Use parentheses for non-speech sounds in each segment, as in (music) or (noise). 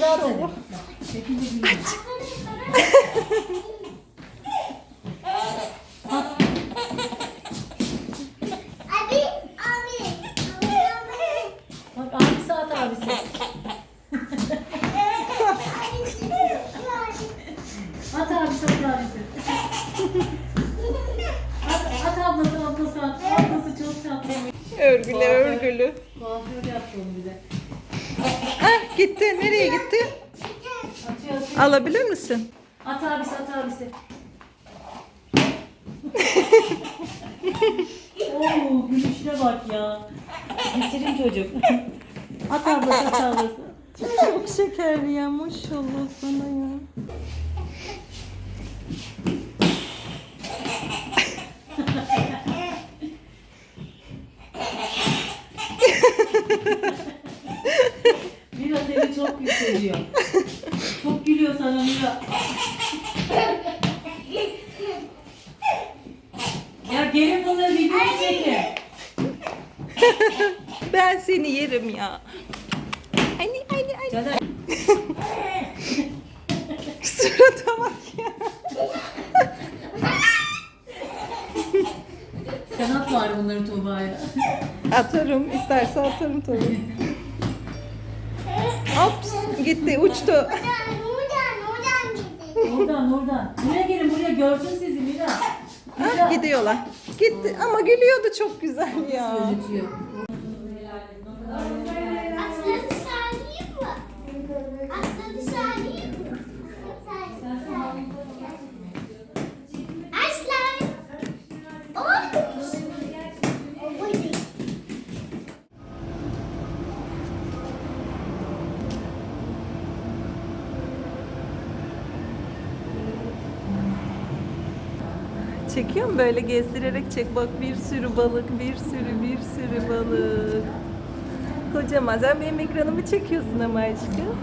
Hadi. Şekilde gülüyor. Abi, abi, abi, abi. Bak abisi at abisi. At abisi at abisi. At, at ablası ablası at. Ablası çok tatlı. Örgülü örgülü. Kuaför yaptı onu bir de. Ah gitti. Nereye gitti? Atıyor atıyor. Alabilir misin? At abisi at abisi. Oo gülüşüne bak ya. Bitirin çocuk. At ablası at ablası. Çok şeker ya. Maşallah sana ya. (laughs) Mira seni çok seviyor. Çok gülüyor sana Mira. Ya gelin bunları birbirine çekin. Ben seni yerim ya. Hani hani hani. Caner. Surata bak ya. Sen at var bunları Tuğba'ya. Atarım. isterse atarım tabii. Gitti uçtu. Oradan oradan. Buraya gelin buraya görsün sizi Mira. Ah, gidiyorlar. Gitti ama gülüyordu çok güzel ya. Gözüküyor. Çekiyorum böyle gezdirerek çek. Bak bir sürü balık, bir sürü bir sürü balık. Kocaman. Sen benim ekranımı çekiyorsun ama aşkım.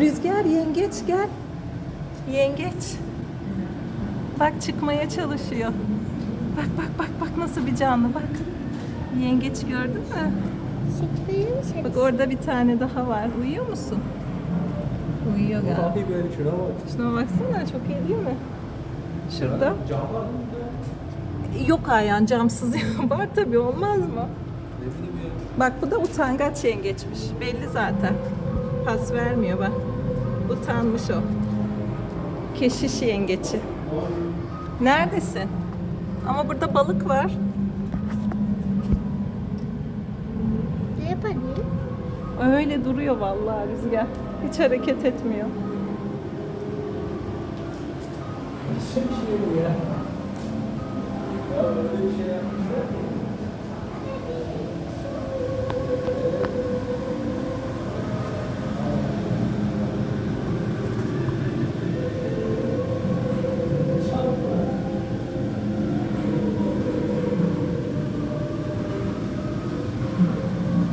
Rüzgar yengeç gel. Yengeç. Bak çıkmaya çalışıyor. Bak bak bak bak nasıl bir canlı bak. Yengeç gördün mü? Bak orada bir tane daha var. Uyuyor musun? Uyuyor galiba. Abi böyle şuna bak. Şuna baksana çok iyi değil mi? Şurada. Cam var mı? Yok ayağın camsız (laughs) var tabii olmaz mı? Bak bu da utangaç yengeçmiş. Belli zaten. Pas vermiyor bak. Utanmış o. Keşiş yengeçi. Neredesin? Ama burada balık var. Ne yapayım? Öyle duruyor vallahi rüzgar. Hiç hareket etmiyor.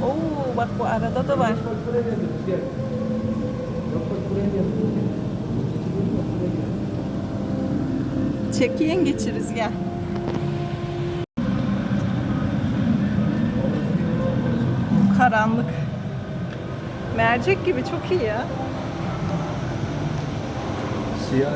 Oo bak bu arada da var. Bak buraya geldi. Gel. Bak bak buraya geldi. Bak buraya geldi. Çek yengeçi rüzgar. Karanlık. Mercek gibi çok iyi ya. Siyah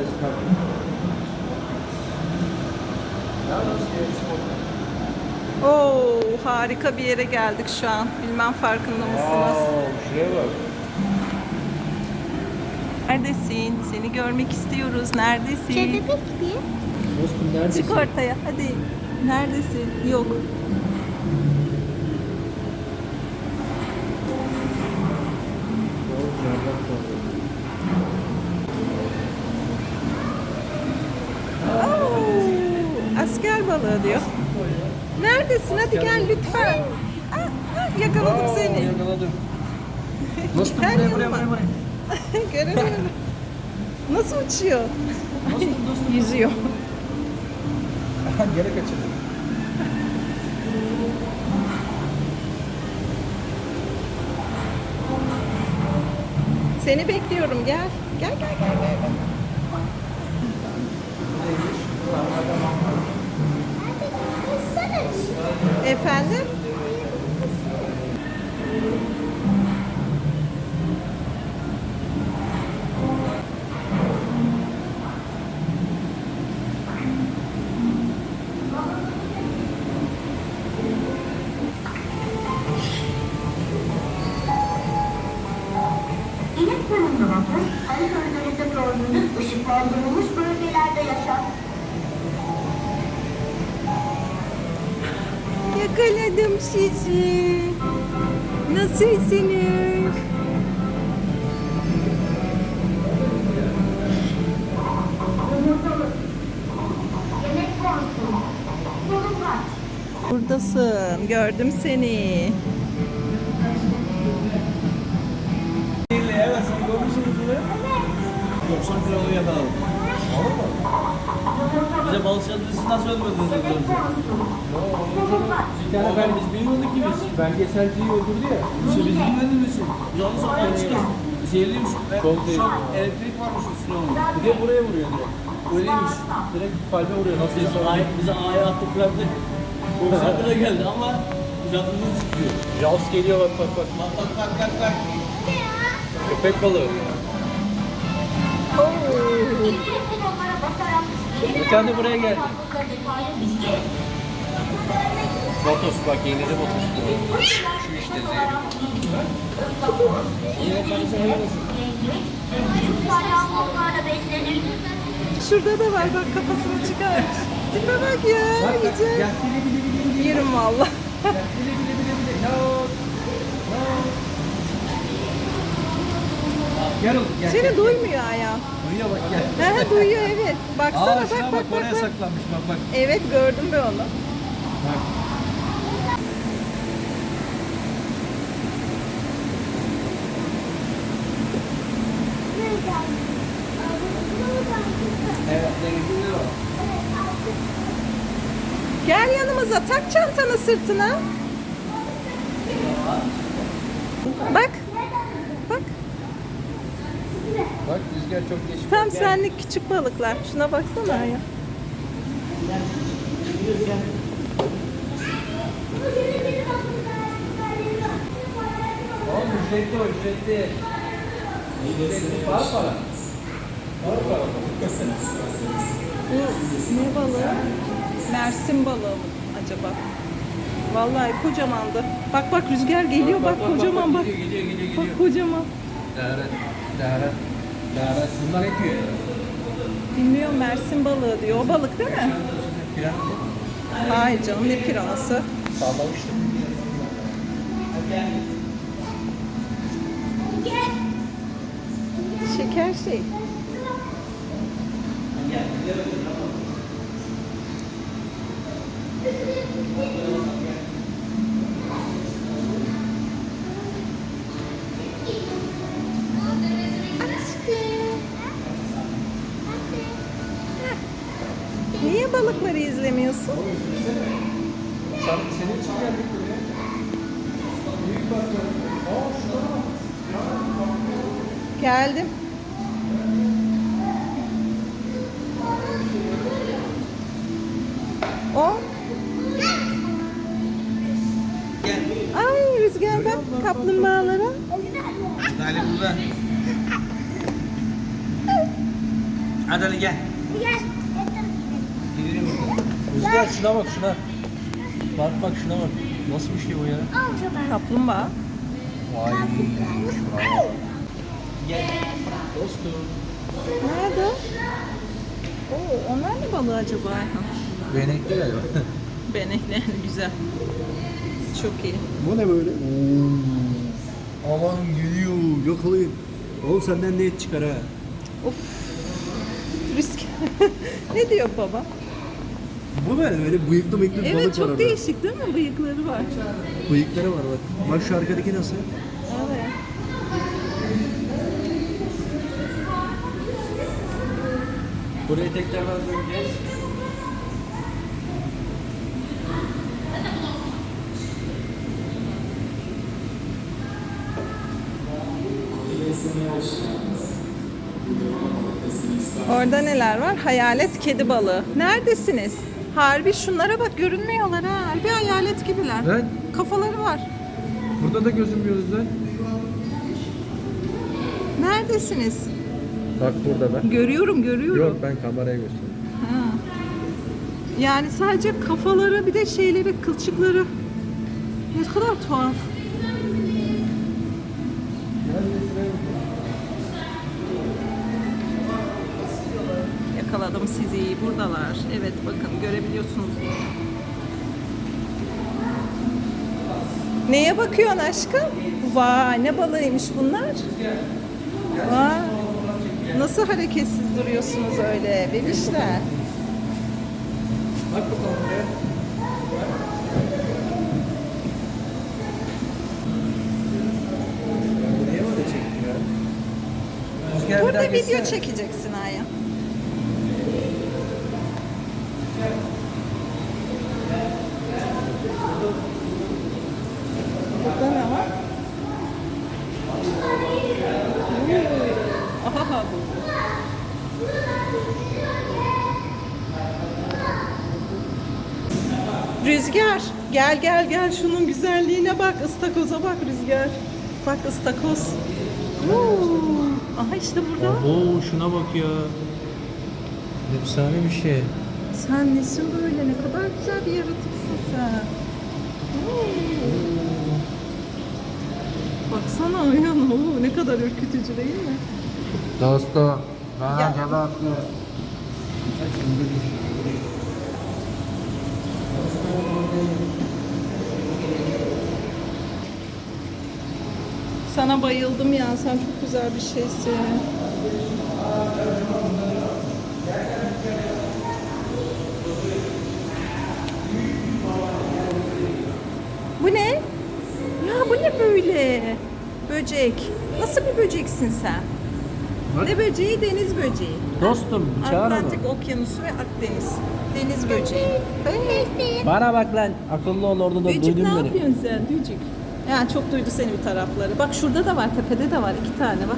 Oo harika bir yere geldik şu an. Bilmem farkında mısınız? Wow, şuraya bak. Neredesin? Seni görmek istiyoruz. Neredesin? Kelebek mi? Dostum neredesin? Çık ortaya hadi. Neredesin? Yok. Oo, asker balığı diyor. Neredesin? Hadi gel lütfen. Ah, yakaladım seni. Yakaladım. Dostum Gel buraya buraya yanıma. buraya. buraya. (laughs) Nasıl uçuyor? Dostum dostum. Yüzüyor. Gene kaçırdım. Seni bekliyorum gel. Gel gel gel gel. gel. Efendim? Var. Buradasın. Gördüm seni. Evet, sen görmüşsünüz mü? 90 kilolu yakaladım. Olur mu? Bize balıkçı dizisi nasıl öldürdünüz? Bir tane ben biz bilmiyorduk ki biz. Belgeselciyi öldürdü ya. İşte biz için. Biz onu sonra almışız. Zehirliymiş. Şok, elektrik varmış üstüne onun. Bir de buraya vuruyor direkt. Öyleymiş. Direkt kalbe vuruyor. Nasıl biz ay, bize aya attık bıraktık. (laughs) 90 kilo geldi ama canımız çıkıyor. Jaws geliyor bak bak bak. Bak bak bak bak bak. Köpek balığı. İndirimli tane de buraya geldi. Lotus bak yeni de Lotus. Şu işte. Şurada da var bak kafasını çıkarmış. Tipe bak ya. Yiyeceğim. Yerim valla. Gel oğlum gel. Seni duymuyor ayağım. Duyuyor bak gel. He duyuyor evet. Baksana Aa bak bak bak bak. oraya bak. saklanmış bak bak. Evet gördüm ben onu. Bak. Evet denizliler o. Gel yanımıza tak çantanı sırtına. Bak. Bak. Bak rüzgar çok geçmiş. Tam senlik küçük balıklar. Şuna baksana ya. Oğlum ücretli o ücretli. Ücretli var para. Var para. Bu ne balığı? Mersin balığı mı acaba? Vallahi kocamandı. Bak bak rüzgar geliyor bak, kocaman bak. Geliyor geliyor geliyor. geliyor. Bak kocaman. Dağırat, dağırat, dağırat. Bunlar hep yiyor. Bilmiyorum Mersin balığı diyor. O balık değil mi? Piranha. Hayır canım ne piranası. Sallamıştım. Şeker şey. Niye balıkları izlemiyorsun? Sen, senin için geldik buraya. Büyük balıklar. Aa şurada bak. Geldim. O. Gel. Ay rüzgar bak kaplumbağalara. Dali burada. Hadi gel. Rüzgar şuna bak şuna. Bak bak şuna bak. Nasıl bir şey o ya? Kaplumbağa. Vay. Gel. Dostum. Nerede? Oo, onlar ne balığı acaba? Benekli galiba. (laughs) Benekli güzel. Çok iyi. Bu ne böyle? Aman geliyor yakalayın. Oğlum senden ne et çıkar ha? Of. Risk. (laughs) ne diyor baba? Bu böyle böyle bıyıklı bıyıklı bir Evet balık var çok orada. değişik değil mi? Bıyıkları var. Bıyıkları var bak. Bak şu arkadaki nasıl? Evet. Buraya tekrardan döneceğiz. Orada neler var? Hayalet kedi balığı. Neredesiniz? Harbi şunlara bak görünmüyorlar ha. Harbi hayalet gibiler. Ben Kafaları var. burada da gözümüyoruz lan. Neredesiniz? Bak burada ben. Görüyorum görüyorum. Yok ben kameraya gösteriyorum. Ha. Yani sadece kafaları bir de şeyleri kılçıkları. Ne kadar tuhaf. Buradalar. Evet bakın görebiliyorsunuz. Neye bakıyorsun aşkım? Vay ne balığıymış bunlar? Vay. Nasıl hareketsiz duruyorsunuz öyle bebişler? Bak bakalım buraya. Burada video çekeceksin Aya. Burada ne var? Oo, Aha. Rüzgar gel gel gel şunun güzelliğine bak ıstakoza bak Rüzgar. Bak ıstakoz. Oo. Aha işte burada. Oo şuna bak ya. Efsane bir şey. Sen nesin böyle? Ne kadar güzel bir yaratıksın sen. Baksana Ayhan. Oo, ne kadar ürkütücü değil mi? Dostum bana Ya. cevap ver. Sana bayıldım ya. Sen çok güzel bir şeysin. Bu ne? Ya bu ne böyle? Böcek. Nasıl bir böceksin sen? Ne böceği? Deniz böceği. Dostum çağır onu. Atlantik Okyanusu ve Akdeniz. Deniz böceği. Bana bak lan. Akıllı ol orada da Dücük duydun ne beni. yapıyorsun sen Dücük? Yani çok duydu seni bir tarafları. Bak şurada da var, tepede de var iki tane bak.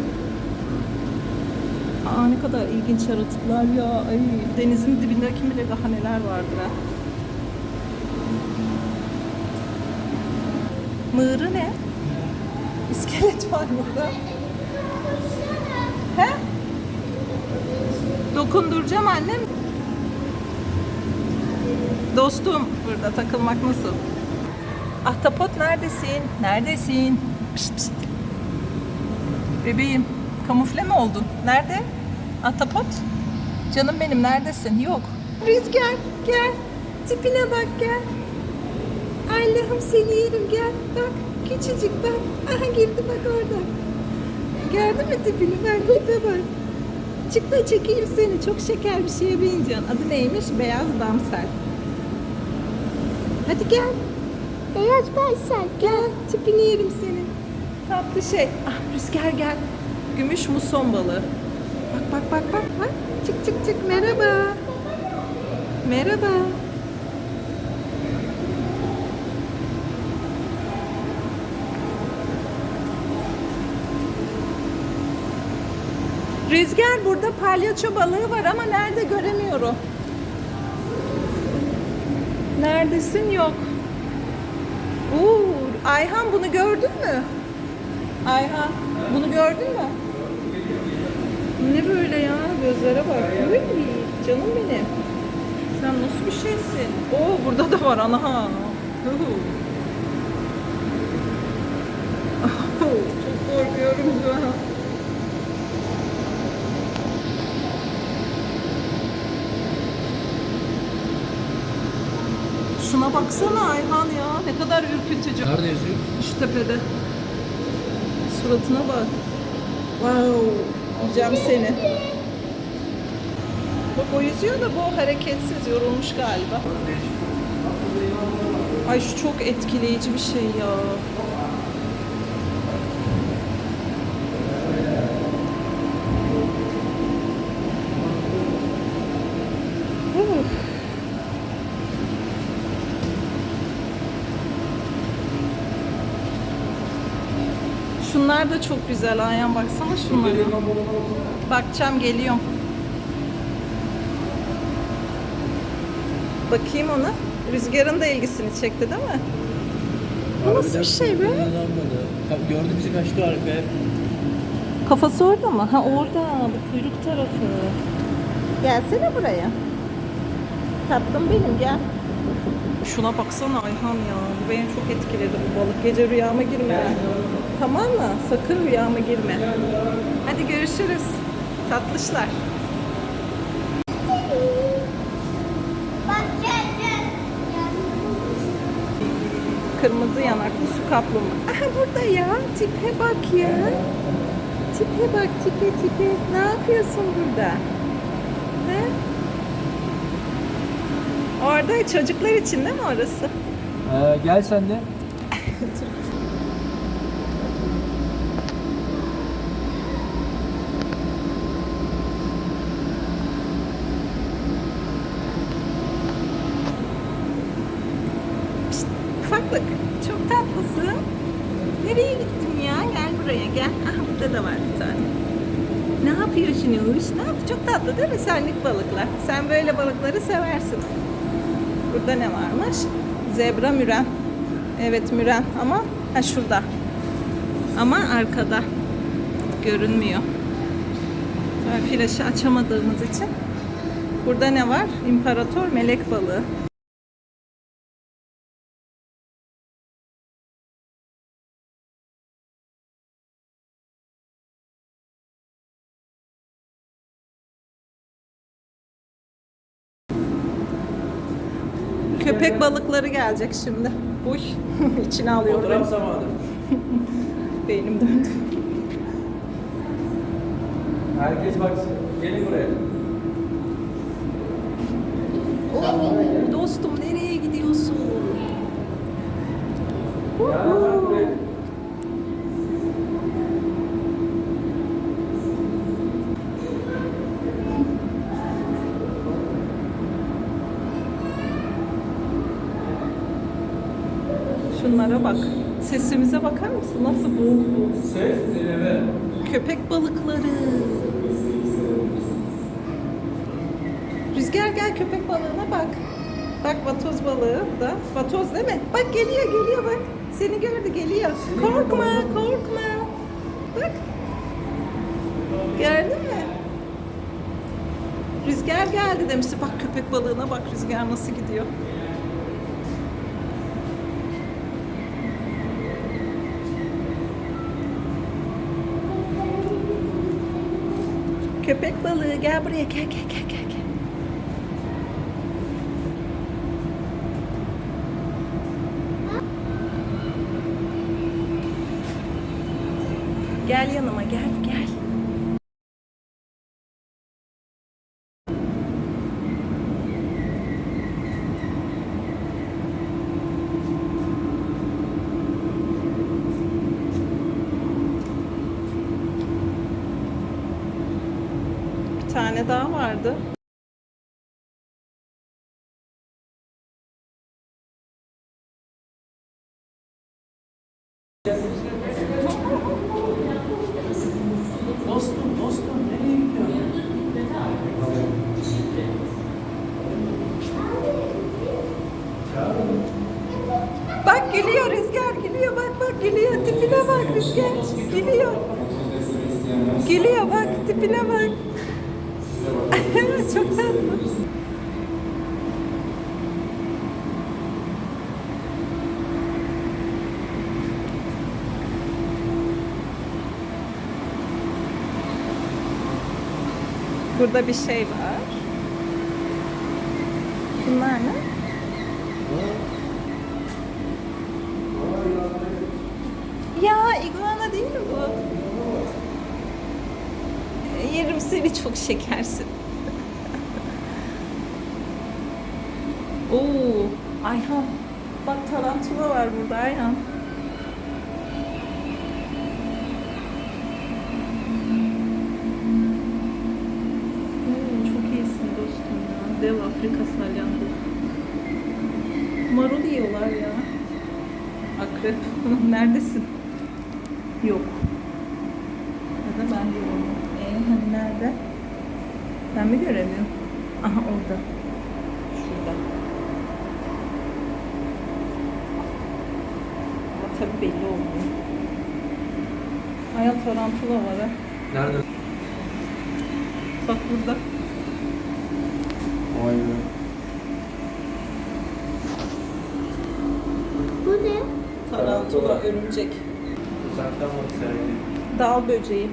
Aa ne kadar ilginç yaratıklar ya. Ay, denizin dibinde kim bilir daha neler vardır ha. Mığırı ne? İskelet var burada. Dokunduracağım annem. Dostum burada takılmak nasıl? Ahtapot neredesin? Neredesin? Pişt pişt. Bebeğim kamufle mi oldun? Nerede? Ahtapot? Canım benim neredesin? Yok. Rüzgar gel. Tipine bak gel. Allah'ım seni yerim gel. Bak küçücük bak. Aha girdi bak orada. Gördün mü tipini? Bak tipe bak. Çık da çekeyim seni. Çok şeker bir şeye benziyorsun. Adı neymiş? Beyaz damsel. Hadi gel. Beyaz başlar. Gel tipini yerim senin. Tatlı şey. Ah Rüzgar gel. Gümüş muson balığı. Bak bak bak bak. bak. Çık çık çık. Merhaba. Merhaba. Rüzgar burada palyaço balığı var ama nerede göremiyorum. Neredesin? Yok. Oo, Ayhan bunu gördün mü? Ayhan bunu gördün mü? Ne böyle ya? Gözlere bak. Uy, canım benim. Sen nasıl bir şeysin? Oo burada da var ana. (laughs) Çok korkuyorum şu an. Şuna baksana Ayhan ya. Ne kadar ürkütücü. Nerede yazıyor? Şu tepede. Suratına bak. Wow. Yiyeceğim seni. Bak o yüzüyor da bu hareketsiz, yorulmuş galiba. Ay şu çok etkileyici bir şey ya. Şunlar da çok güzel Ayhan baksana şunlara. Bakacağım geliyorum. Bakayım ona. Rüzgarın da ilgisini çekti değil mi? Bu nasıl bir şey be? Gördü bizi kaçtı arkaya. Kafası orada mı? Ha orada. Bu kuyruk tarafı. Gelsene buraya. Tatlım benim gel. Şuna baksana Ayhan ya. Bu beni çok etkiledi bu balık. Gece rüyama girme. Tamam mı? Sakın rüyama girme. Hadi görüşürüz. Tatlışlar. Kırmızı yanaklı su kaplumbağa. Aha burada ya. Tipe bak ya. Tipe bak tipe tipe. Ne yapıyorsun burada? He? Orada çocuklar için değil mi orası? Ee, gel sen de. (laughs) gel. Aha burada da var bir tane. Ne yapıyorsunuz? Ne yap? Çok tatlı değil mi senlik balıklar? Sen böyle balıkları seversin. Burada ne varmış? Zebra müren. Evet müren ama ha şurada. Ama arkada. Görünmüyor. Tabii flaşı açamadığımız için. Burada ne var? İmparator melek balığı. Köpek balıkları gelecek şimdi. Uy, (laughs) içine alıyor beni. zamanı. (laughs) Beynim döndü. Herkes baksın. Gelin buraya. Oo, dostum nereye gidiyorsun? Ya Şunlara bak. Sesimize bakar mısın? Nasıl boğuk boğuk. Ses dinleme. Köpek balıkları. Rüzgar gel köpek balığına bak. Bak vatoz balığı da. Vatoz değil mi? Bak geliyor geliyor bak. Seni gördü geliyor. Korkma korkma. Bak. Gördün mü? Rüzgar geldi demişti. Bak köpek balığına bak rüzgar nasıl gidiyor. Köpek balığı gel buraya gel gel gel gel. gel. Gel yanıma gel gel. Bir tane daha vardı. Dostum, dostum nereye gidiyorsun? Bak gülüyor Rüzgar gülüyor bak bak gülüyor tipine bak Rüzgar gülüyor. Gülüyor bak tipine bak. Çok tatlı. Burada bir şey var. Bunlar ne? Ya iguana değil mi bu? Yerim seni çok şekersin. (laughs) Oo, Ayhan. Bak tarantula var burada Ayhan. Çok iyisin dostum ya. Dev Afrika salyangozu. Marul yiyorlar ya. Akrep. (laughs) Neredesin? Yok. Ya da ben görüyorum. Ee, hani nerede? Ben mi göremiyorum? Aha orada. Şurada. Ama tabii belli olmuyor. Hayat tarantula var ha. Nerede? Bak burada. Vay be. Bu ne? Tarantula, örümcek. Uzaktan bak sergi. Dal böceği.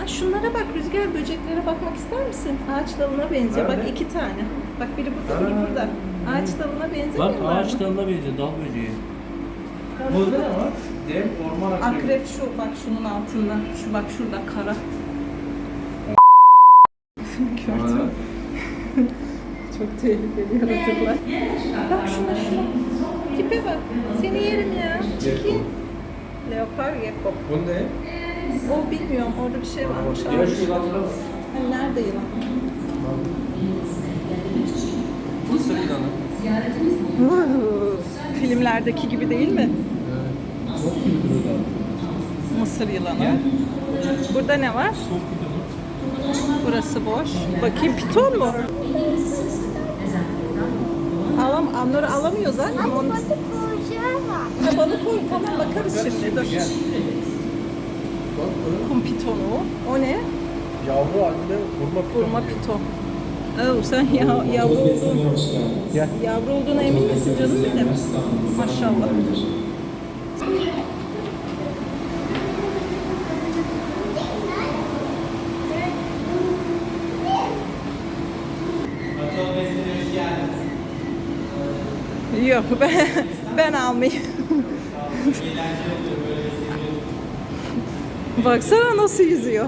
Ay şunlara bak rüzgar böceklere bakmak ister misin? Ağaç dalına benziyor. Bak Nerede? iki tane. Bak biri burada, biri Ha. burada. Ağaç dalına benzemiyor Bak ağaç dalına benziyor, dal böceği. Burada ne var? Dev orman akrebi. Akrep şu bak şunun altında. Şu bak şurada kara. (laughs) Gördün mü? (laughs) Çok tehlikeli yaratıklar. Bak şuna şuna. Tipe bak. Seni yerim ya. Çekil. Leopar gecko. Bu ne? O bilmiyorum. Orada bir şey varmış. Yaş almış. yılanlara bak. Hani nerede yılan? Mısır yılanı. Filmlerdeki gibi değil mi? Mısır yılanı. Burada ne var? Burası boş. Bakayım piton mu? Alam, onları alamıyoruz anne. Ama balık koyacağı var. Ha, balık koy tamam bakarız şimdi. Dur. Kum pitonu. O ne? Yavru halinde vurma piton. Vurma piton. Oh, sen ya, yavru oldun. Gel. Yavru olduğuna emin misin canım benim? Maşallah. Yok ben, ben almayayım. Baksana nasıl yüzüyor.